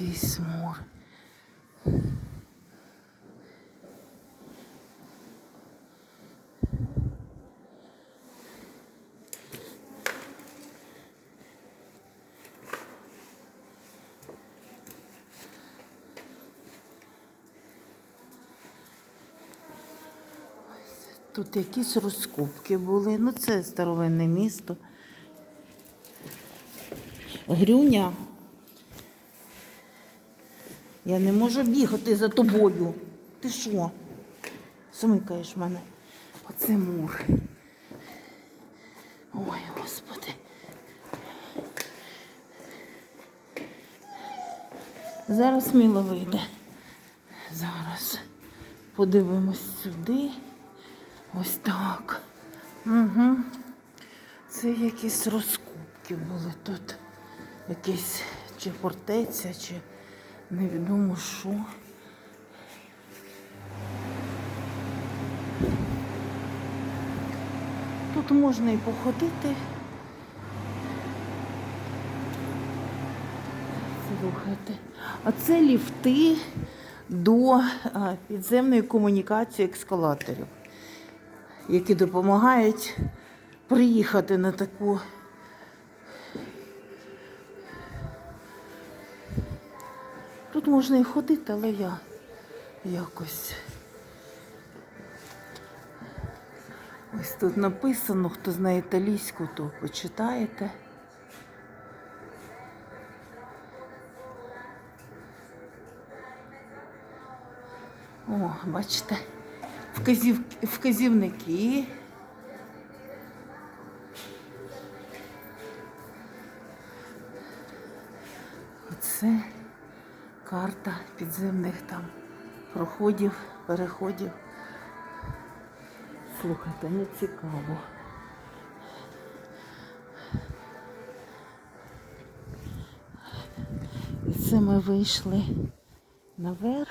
якийсь мур. Тут якісь розкопки були. Ну, це старовинне місто. Грюня. Я не можу бігати за тобою. Ти що? Смикаєш мене. Оце мур. Ой, господи. Зараз сміло вийде. Зараз подивимось сюди. Ось так. Угу. Це якісь розкопки були тут. Якісь чи фортеця, чи невідомо що. Тут можна і походити. Слухайте. А це ліфти до підземної комунікації ескалаторів, які допомагають приїхати на таку Тут можна і ходити, але я якось. Ось тут написано, хто знає італійську, то почитаєте. О, бачите, вказів, вказівники. Оце карта підземних там проходів, переходів. Слухайте, не цікаво. І це ми вийшли наверх.